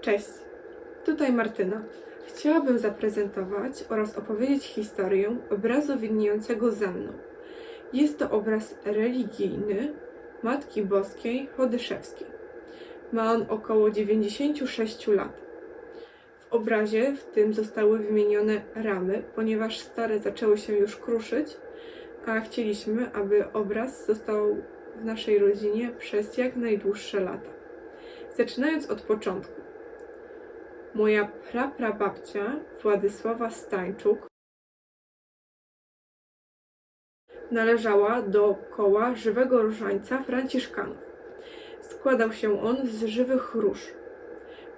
Cześć, tutaj Martyna. Chciałabym zaprezentować oraz opowiedzieć historię obrazu widniejącego za mną. Jest to obraz religijny Matki Boskiej Chodyszewskiej. Ma on około 96 lat. W obrazie w tym zostały wymienione ramy, ponieważ stare zaczęły się już kruszyć, a chcieliśmy, aby obraz został w naszej rodzinie przez jak najdłuższe lata. Zaczynając od początku. Moja praprababcia Władysława Stańczuk należała do koła żywego różańca Franciszkanów. Składał się on z żywych róż.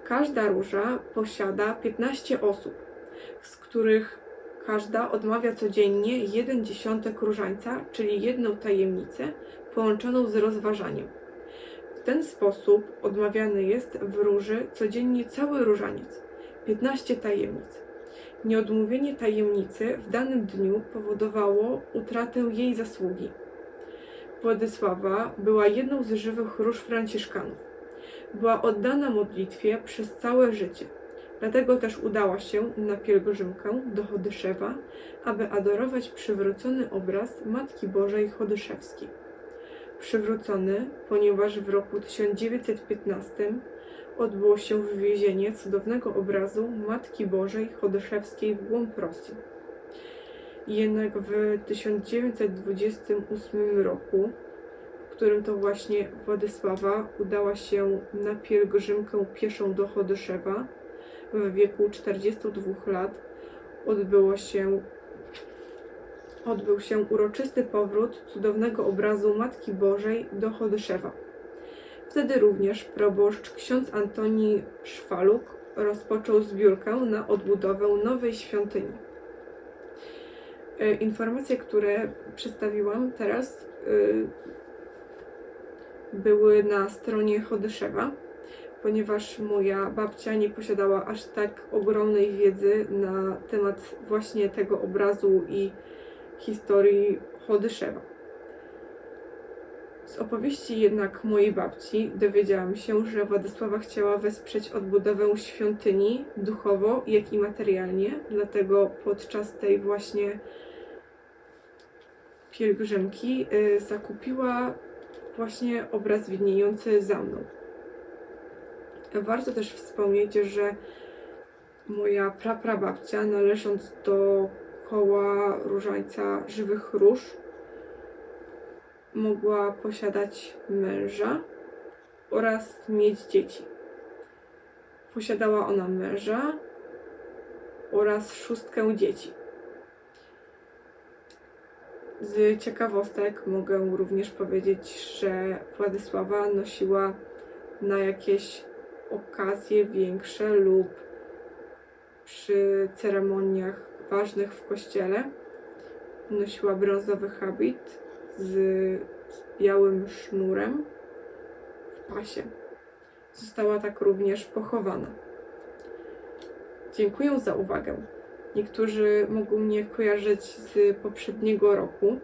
Każda róża posiada 15 osób, z których każda odmawia codziennie jeden dziesiątek różańca, czyli jedną tajemnicę połączoną z rozważaniem. Ten sposób odmawiany jest w róży codziennie cały różaniec 15 tajemnic. Nieodmówienie tajemnicy w danym dniu powodowało utratę jej zasługi. Władysława była jedną z żywych róż Franciszkanów. Była oddana modlitwie przez całe życie. Dlatego też udała się na pielgrzymkę do Chodyszewa, aby adorować przywrócony obraz Matki Bożej Chodyszewskiej przywrócony, ponieważ w roku 1915 odbyło się wywiezienie cudownego obrazu Matki Bożej Chodyszewskiej w głąb Rosji. Jednak w 1928 roku, w którym to właśnie Władysława udała się na pielgrzymkę pieszą do Chodyszewa w wieku 42 lat, odbyło się odbył się uroczysty powrót cudownego obrazu Matki Bożej do Chodyszewa. Wtedy również proboszcz ksiądz Antoni Szwaluk rozpoczął zbiórkę na odbudowę nowej świątyni. E, Informacje, które przedstawiłam teraz, y, były na stronie Chodyszewa, ponieważ moja babcia nie posiadała aż tak ogromnej wiedzy na temat właśnie tego obrazu i historii Chodyszewa. Z opowieści jednak mojej babci dowiedziałam się, że Władysława chciała wesprzeć odbudowę świątyni duchowo, jak i materialnie, dlatego podczas tej właśnie pielgrzymki y, zakupiła właśnie obraz widniejący za mną. Warto też wspomnieć, że moja praprababcia, należąc do koła różańca żywych róż mogła posiadać męża oraz mieć dzieci. Posiadała ona męża oraz szóstkę dzieci. Z ciekawostek mogę również powiedzieć, że Władysława nosiła na jakieś okazje większe lub przy ceremoniach ważnych w kościele. Nosiła brązowy habit z, z białym sznurem w pasie. Została tak również pochowana. Dziękuję za uwagę. Niektórzy mogą mnie kojarzyć z poprzedniego roku.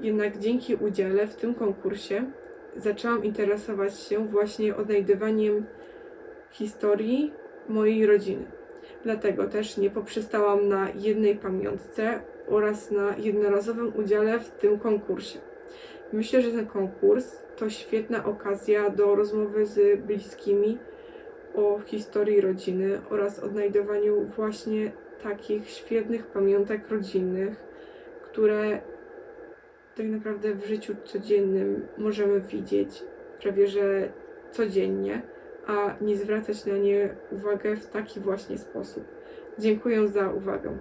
Jednak dzięki udziale w tym konkursie zaczęłam interesować się właśnie odnajdywaniem historii mojej rodziny. Dlatego też nie poprzestałam na jednej pamiątce oraz na jednorazowym udziale w tym konkursie. Myślę, że ten konkurs to świetna okazja do rozmowy z bliskimi o historii rodziny oraz odnajdywaniu właśnie takich świetnych pamiątek rodzinnych, które tak naprawdę w życiu codziennym możemy widzieć prawie że codziennie a nie zwracać na nie uwagę w taki właśnie sposób. Dziękuję za uwagę.